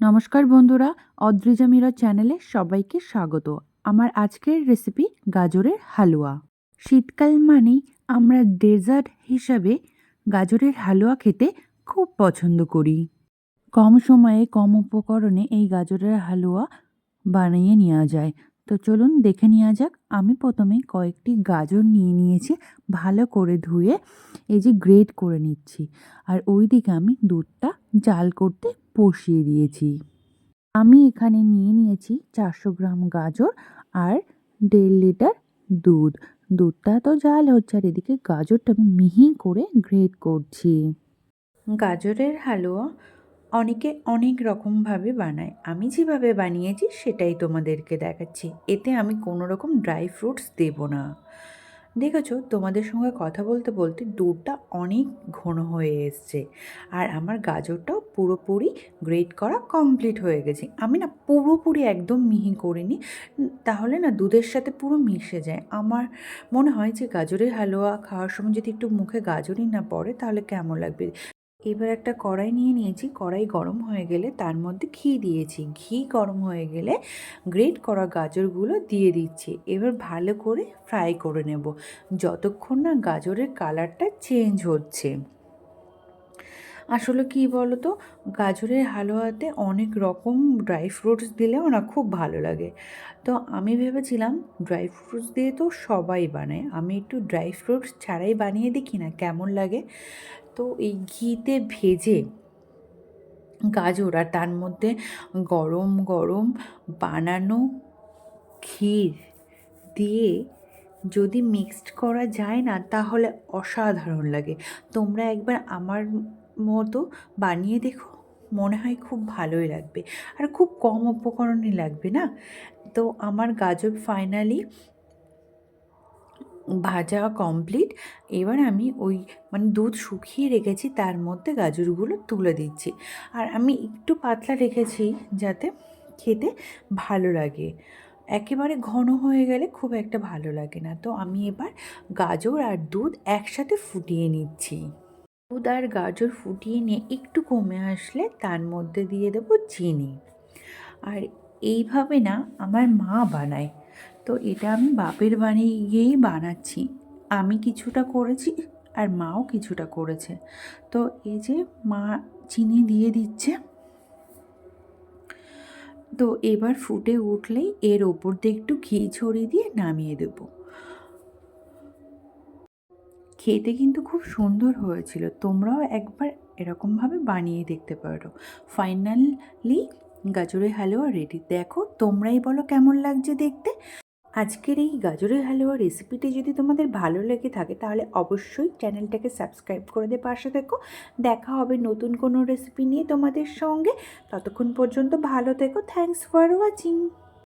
নমস্কার বন্ধুরা, অদ্রিজা মীরা চ্যানেলে সবাইকে স্বাগত। আমার আজকের রেসিপি গাজরের হালুয়া। শীতকাল মানেই আমরা ডেজার্ট হিসাবে গাজরের হালুয়া খেতে খুব পছন্দ করি। কম সময়ে, কম উপকরণে এই গাজরের হালুয়া বানিয়ে নেওয়া যায়। তো চলুন দেখে নেওয়া যাক। আমি প্রথমে কয়েকটি গাজর নিয়ে নিয়েছি, ভালো করে ধুয়ে এই যে গ্রেট করে নিচ্ছি। আর ওই দিকে আমি দুধটা জাল করতে বসিয়ে দিয়েছি। আমি এখানে নিয়ে নিয়েছি চারশো গ্রাম গাজর আর দেড় লিটার দুধ। দুধটা তো জাল হচ্ছে আর এদিকে গাজরটা আমি মিহি করে গ্রেট করছি। গাজরের হালুয়া অনেকে অনেক রকমভাবে বানায়। আমি যেভাবে বানিয়েছি সেটাই তোমাদেরকে দেখাচ্ছি। এতে আমি কোনো রকম ড্রাই ফ্রুটস দেব না। দেখেছ, তোমাদের সঙ্গে কথা বলতে বলতে দুধটা অনেক ঘন হয়ে এসছে। আর আমার গাজরটাও পুরোপুরি গ্রেট করা কমপ্লিট হয়ে গেছে। আমি না পুরোপুরি একদম মিহি করিনি। তাহলে না দুধের সাথে পুরো মিশে যায়। আমার মনে হয় যে গাজরের হালুয়া খাওয়ার সময় যদি একটু মুখে গাজরই না পড়ে, তাহলে কেমন লাগবে? এবার একটা কড়াই নিয়ে নিয়েছি। কড়াই গরম হয়ে গেলে তার মধ্যে ঘি দিয়েছি। ঘি গরম হয়ে গেলে গ্রেট করা গাজরগুলো দিয়ে দিচ্ছি। এবার ভালো করে ফ্রাই করে নেব। যতক্ষণ না গাজরের কালারটা চেঞ্জ হচ্ছে। আসলে কি বলো তো গাজরের হালুয়াতে অনেক রকম ড্রাই ফ্রুটস দিলেও না খুব ভালো লাগে। তো আমি ভেবেছিলাম ড্রাই ফ্রুটস দিয়ে তো সবাই বানায়। আমি একটু ড্রাই ফ্রুটস ছাড়াই বানিয়ে দেখি না কেমন লাগে। তো এই ঘিতে ভেজে গাজর আর তার মধ্যে গরম গরম বানানো ক্ষীর দিয়ে যদি মিক্সড করা যায় না, তাহলে অসাধারণ লাগে। তোমরা একবার আমার মতো বানিয়ে দেখো, মনে হয় খুব ভালোই লাগবে। আর খুব কম উপকরণই লাগবে না? তো আমার গাজর ফাইনালি ভাজা কমপ্লিট এবার আমি ওই মানে দুধ শুকিয়ে রেখেছি, তার মধ্যে গাজরগুলো তুলে দিচ্ছি। আর আমি একটু পাতলা রেখেছি যাতে খেতে ভালো লাগে। একেবারে ঘন হয়ে গেলে খুব একটা ভালো লাগে না। তো আমি এবার গাজর আর দুধ একসাথে ফুটিয়ে নিচ্ছি। দুধ আর গাজর ফুটিয়ে নিয়ে একটু কমে আসলে তার মধ্যে দিয়ে দেবো চিনি। আর এইভাবে না আমার মা বানায়। তো এটা আমি বাপের বাড়ি গিয়েই বানাচ্ছি। আমি কিছুটা করেছি আর মাও কিছুটা করেছে। তো এই যে মা চিনি দিয়ে দিচ্ছে। তো এবার ফুটে উঠলেই এর ওপর দিয়ে একটু ঘি ছড়িয়ে দিয়ে নামিয়ে দেব। খেতে কিন্তু খুব সুন্দর হয়েছিল। তোমরাও একবার এরকমভাবে বানিয়ে দেখতে পারো। ফাইনালি গাজরের হালুয়া রেডি দেখো তোমরাই বলো কেমন লাগছে দেখতে। আজকের এই গাজরের হালুয়া রেসিপিটি যদি তোমাদের ভালো লেগে থাকে, তাহলে অবশ্যই চ্যানেলটাকে সাবস্ক্রাইব করে দিয়ে পাশে থেকো। দেখা হবে নতুন কোনো রেসিপি নিয়ে তোমাদের সঙ্গে। ততক্ষণ পর্যন্ত ভালো থেকো। Thanks for watching